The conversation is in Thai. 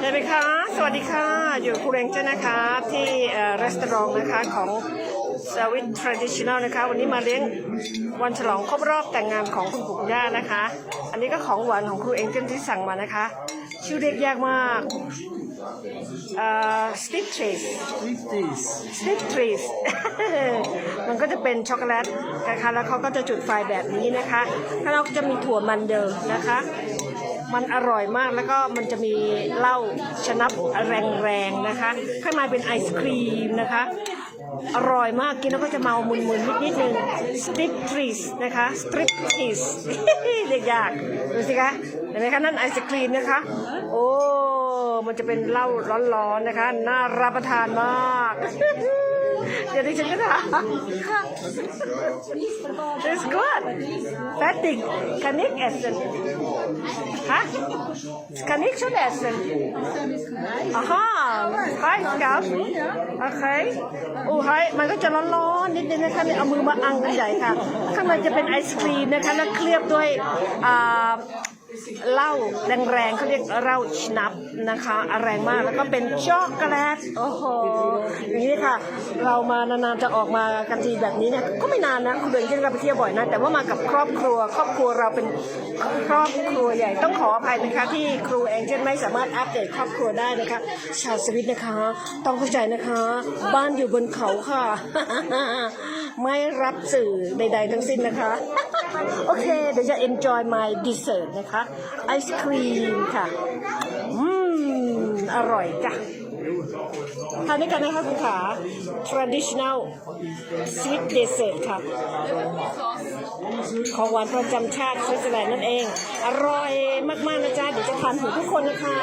เห็นไหมคะสวัสดีค่ะ อยู่ครูเรงเจนนะคะ ที่ร้านอาหารนะคะของสวิตทรดิชแนลนะคะ วันนี้มาเลี้ยงวันฉลองครบรอบแต่งงานของคุณปู่คุณย่านะคะ อันนี้ก็ของหวานของครูเองเจนที่สั่งมานะคะ ชื่อเรียกยากมากสติ๊กทรีส Fifties. สติ๊กทรีสมันก็จะเป็นช็อกโกแลตนะคะ แล้วเขาก็จะจุดไฟแบบนี้นะคะแล้วเราก็จะมีถั่วมันเดิมนะคะ มันอร่อยมากแล้วก็มันจะมีเหล้าชนับแรงๆนะคะ ข้างในเป็นไอศครีมนะคะ อร่อยมากกินแล้วก็จะเมามึนๆนิดๆนึงสติ๊กทรีสนะคะสตริปทีสเรียกยากดูสิคะเห็นไหมคะนั่นไอศครีมนะคะ โอ้มันจะเป็นเหล้าร้อนๆนะคะ น่ารับประทานมาก เดี๋ยวดิฉันก็ถาม It's good. Fertig. Kann ich essen? Ha? Kann ich schon essen? Aha. Hi, Scout. Okay. โอ้ยมันก็จะร้อนๆนิดนึงนะคะเนี่ยเอามือมาอังกันใหญ่ค่ะ ข้างในจะเป็นไอศครีมนะคะแล้วเคลือบด้วยอ่าเหล้าแรงๆเขาเรียกเหล้าชนับนะคะอะแรงมากแล้วก็เป็นช็อกโกแลตโอ้โหอย่างนี้ค่ะ เรามานานๆจะออกมากันทีแบบนี้เนี่ยก็ไม่นานนะคุณเบนที่เราไปเที่ยวบ่อยนะแต่ว่ามากับครอบครัว ครอบครัวเราเป็นครอบครัวใหญ่ต้องขออภัยนะคะที่ครูแองเจนไม่สามารถอัปเดตครอบครัวได้นะคะชาวสวิตนะคะ ต้องเข้าใจนะคะ บ้านอยู่บนเขาค่ะ ไม่รับสื่อใด ๆ ทั้งสิ้นนะคะโอเค เดี๋ยวจะ enjoy my dessert นะคะ ไอศครีมค่ะ อืม อร่อยจ้ะ ทานด้วยกันนะคะคุณขา traditional sweet dessert ค่ะ ของหวานประจำชาติสวิตเซอร์แลนด์นั่นเอง อร่อยมาก ๆ นะจ๊ะ เดี๋ยวจะทานถึงทุกคนนะคะ